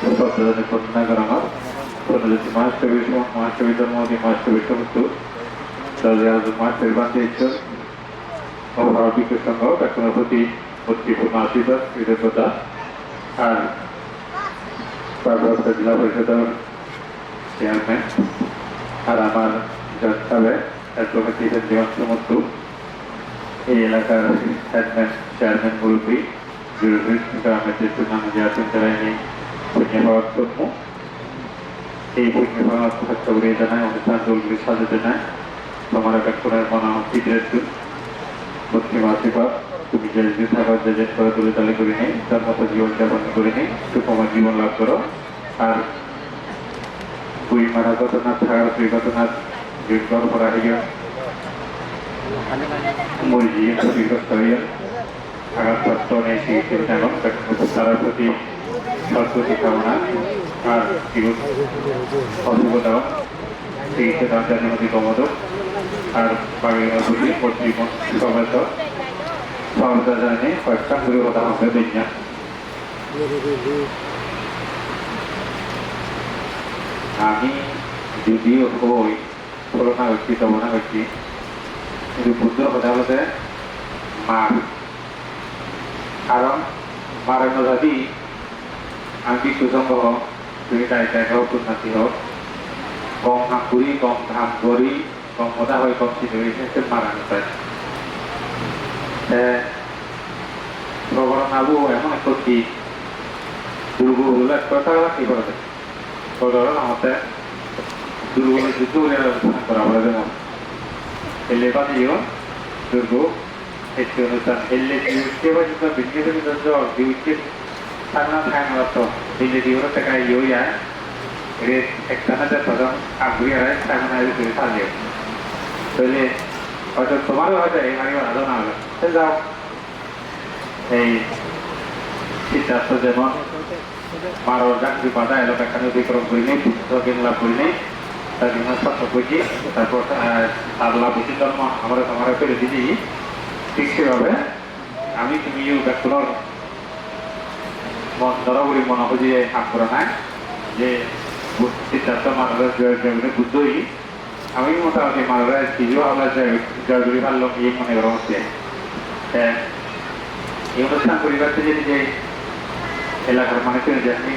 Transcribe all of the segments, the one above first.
ঘটনা করা আমার যদি মহাষ্টমী মহাষ্টমী ধর্মী মহাষ্টমী সমস্ত তাহলে আজ মহাষ্টমী বাঁচিয়েছেন অভাবিক সংঘ এখনের প্রতি ভক্তিপূর্ণ আশীর্বাদ, কৃতজ্ঞতা। আর পার্বত্য জেলা পরিষদের চেয়ারম্যান আর আমার জজ সাহেব অ্যাডভোকেট জীবন সমস্ত এই এলাকার হেডম্যান চেয়ারম্যান মুরব্বী এই পুণ্য পাওয়ার জন্য এই পুণ্য পাওয়ার থাকতে জানায় অনুষ্ঠান দলগুলি সাজাতে নেয় তোমার একাত্তরের মনা বিদ্রের পশ্চিম আশীর্বাদ তুমি যে যে থাকার যে করে তুলে তালে করে নেই, তার মতো জীবন যাপন করে নেই সুকুমার জীবন লাভ করো। আর দুই মারা ঘটনা থাকার দুই ঘটনা দুর্গর করা হইয়া মরিজি ক্ষতিগ্রস্ত হইয়া আঘাতপ্রাপ্ত নেই চিকিৎসা এবং তার প্রতি সদ্গতি কামনা, আর অশুভতা চিকিৎসা দান নদী কমোদক আর বাগের কর্তৃপক্ষ সবাইত সহায়তা জানিয়ে কয়েকটা কথা হবে বিজ্ঞান। আমি যদিও হই করোনা ব্যক্তি তবনা ব্যক্তি, কিন্তু বুদ্ধ কথা বলতে মার। কারণ মারেন যদি আমি সুসংগ হোক তুমি তাই তাই হোক উন্নতি হোক কম হাম করি কম ধাম করি কম মজা হয় কম চিন্তা করি সে মারানো চাই প্রবরণ আবু এমন একটা কি দুর্গ হলে কথা কি করতে প্রবরণ আমাদের দুর্গলে যুদ্ধ করে করা বলে যেমন এলে বাদিও দুর্গ একটি অনুষ্ঠান এলে দিউকে বা যুদ্ধ বিজ্ঞাপন যুদ্ধ দিউকে থাকনা থাকনা তো এলে দিউর টাকা ইউ ইয়া এর একটা না প্রথম আগ্রহী আর থাকনা এলে তুমি থাকবে তাহলে হয়তো তোমারও হয়তো এই মারি আলাদা যাও এই সিদ্ধার্থ যেমন মারোর চাকরি পাতা এলাকা এখানে বিক্রম করিনি পুস্তক লাভ করিনি তার জন্য বুঝি তারপর আল্লাহ বুঝি জন্ম আমরা করে দিদি ঠিক সেভাবে আমি তুমি ডাক্তার মন মনে হাত করা নাই, যে সিদ্ধার্থ মানবের জয় বুদ্ধই। আমি মোটামুটি মানবের নিজেও আমরা জয় করি ভালো ইয়ে মনে করা হচ্ছে এই অনুষ্ঠান পরিবারটি যদি যে এলাকার মানুষের যেমনি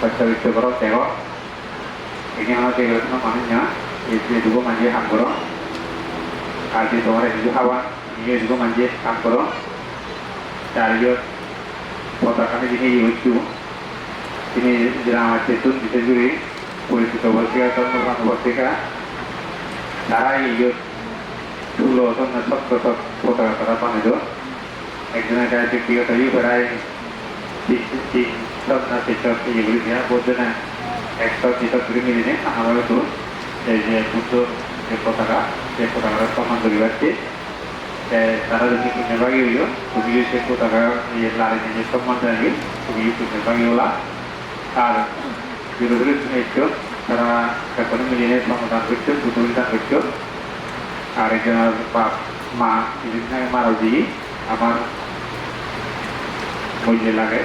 প্রস্তাবিত করো তেও ini আমাকে এরকম মানুষ না, এই যে দুগো মাঝে কাম করো। আর যে তোমার নিজে খাওয়া নিজে দুগো মাঝে কাম করো। তার পতাকানে যিনি ইউজু তিনি আমার চেতন বিশেষ করে পরিচিত পত্রিকা কর্মকাণ্ড পত্রিকা তারাই তুলো সন্ধ্যা সত্য পতাকা তারা বানিয়ে একজনের গায়ে ব্যক্তিগত ইয়ে করায় সন্ধ্যা শিক্ষক এগুলি দেওয়া বলছে না একশো শিক্ষক করে মিলিয়ে আমার তো এই যে বুদ্ধ পতাকা যে পতাকাটা সম্মান করি পাচ্ছি তারা যদি কিনে ভাগি হইল তুমি সে পতাকা ইয়ে লারে নিজে সম্মান জানি তুমি কিনে ভাগি হলা। আর বিরোধী তুমি একটু তারা এখন মিলিয়ে সমাধান করছ দান করছ আর একজন বাপ, মা এখানে মারা দিয়ে আমার মূল্যে লাগে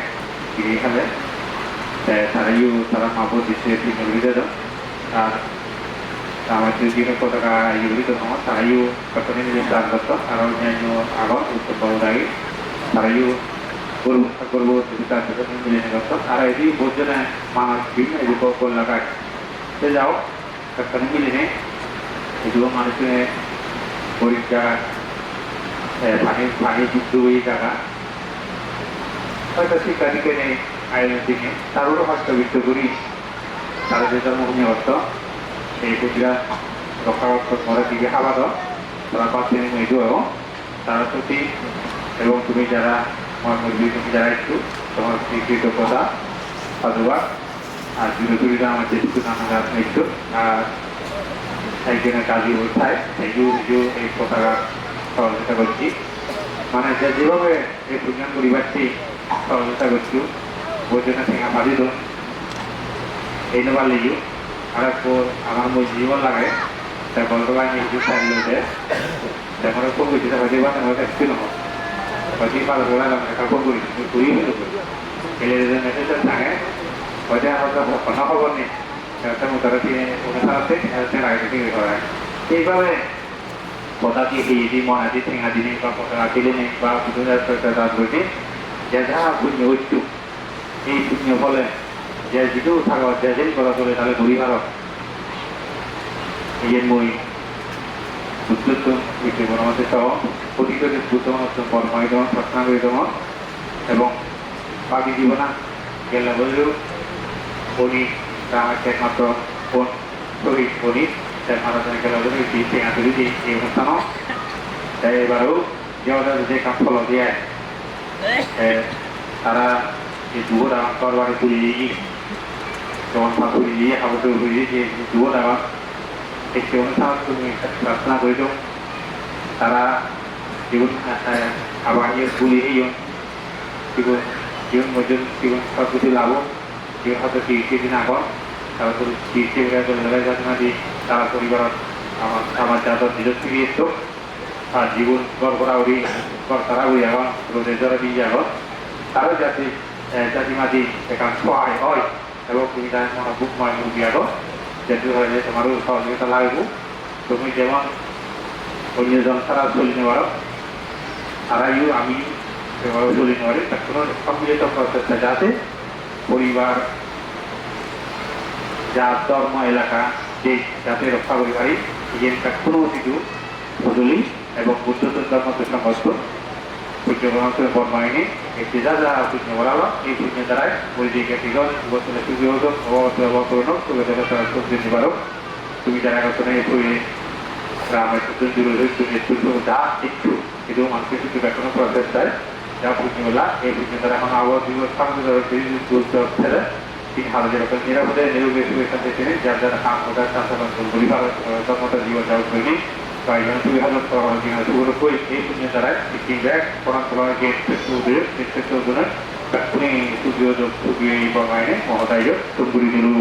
কিনে খালে তারাইও তারা মাবো দিচ্ছে তিনগুলি আর যদি তো তারাইও কখনই নিজে প্রাণ করতো আর অন্যান্য বড় লাগে তারাইও গরু করব যদি তার মিলে করতো আর এটি বোঝে না মানুষ বিভিন্ন এদিকে বললা কাজ সে যাও কখনই মিলে নেই এগুলো মানুষের পরীক্ষা পানি পানি যুদ্ধ এই জায়গা হয়তো শিক্ষার্থীকে নেই আইনের দিনে তারও হস্তবিত্ত করি তারা যে জন্মভূমি অর্থ এই প্রতিরা রক্ষারক্ষণ মরে দিকে হাবাদ তারা পাচ্ছে মেয়েদেরও তারা প্রতি এবং তুমি যারা আমার মুরগি তুমি যারা একটু, তোমার কৃতজ্ঞতা, সাধুবাদ। আর জুড়িটা আমার যেটুকু নানা একটু, আর একজনের কাজী উঠায় এই যে এই পতাকা সহযোগিতা করছি। মানে যে যেভাবে এই প্রজ্ঞান পরিবারটি সহযোগিতা করছি। ওই জন্য ঠেঙা ভাবি তো এই নেবার লিগু। আর আমার মই জীবন লাগে। তা বলতে নিজু চাই লইতে তেমন ফোন করছি তা হয়তো বা তেমন একটু নহয় হয়তো পাল করে একটা ফোন করি। করি হলো এলে মেসেজ থাকে হয়তো হয়তো কোনো খবর নেই। একটা মোটারা তিনি অনুষ্ঠানতে একটা আগে থেকে করা এইভাবে পতাকি হিদি মনাদি ঠেঙাদি নেই বা পতাকা কিলে নেই, বা একটা দাঁত বইটি যে যাহা পুণ্য ঐক্য এই পুণ্য ফলে যে যিটো থাকা যে যেন করা চলে তাহলে ঘুরি ভারত এই মই উদ্যুত বিষয় বনমতে সহ অতীত বুদ্ধমত কর্মহিতম সত্যাঙ্গিতম এবং বাকি জীবনা গেলে বললেও উনি আমাকে একমাত্র ফোন শহীদ উনি গেলে বলে তাই কাম ফল দিয়ে তারা এই তুলি দিয়ে যেমন দিয়ে হাবুতে তুলি যে যুব দাম একটি অনুষ্ঠান প্রার্থনা করে তারা জীবন আবার ইয়ে এই জীবন তারা আমার আমার যাদব নিজের ফিরিয়ে তো আর জীবন গড় করা উড়ি গড় তারা উড়ি এখন রোদে জ্বরে দিয়ে এখন তারও যাতে জাতি সহায় হয় মনে বুক মায় মুরগি আগো যেহেতু হয় যে তোমারও সহযোগিতা লাগবো তুমি যেমন অন্যজন তারা চলি নেওয়ার তারাইও আমি সেভাবে চলি নেওয়ারে তার কোনো সম্মিলিত প্রচেষ্টা যাতে পরিবার জাত ধর্ম এলাকা দেশ যাতে রক্ষা করি পারি এই কোনো কিছু বদলি এবং বুদ্ধ ধর্ম করে বর্মায়নি একটি যা যা পুণ্য বলালো এই পুণ্য দ্বারাই পরিদিকে বিগত বছরে সুবিধক অবকরণ তুলে ধরে তারা সবজি নিবারক। তুমি যারা কাছে এই গ্রামের দূরে হয়েছে নেতৃত্ব যা একটু কিন্তু মানুষের কিছু ব্যাকরণ প্রচেষ্টায় যা পুণ্যগুলা এই পুণ্য দ্বারা এখন আবহাওয়া দিবস সামনে ধরে তুলতে হচ্ছে ঠিক ভালো যেরকম নিরাপদে নিরোগী সুবিধা থেকে যার যারা কাম করার চাষাবাদ পরিবার জন্মটা জীবন যাওয়া করিনি কয়েকজন দুই হাজার দিনের শুরু করে এই পুণ্য দ্বারায় একটি ব্যাগ পড়ান তোলার গেট উদয়ের নেতৃত্ব উদয় পুনি সুযোগ সুযোগ এই বর্মায়নে মহোদয় তুমগুড়ি দিলু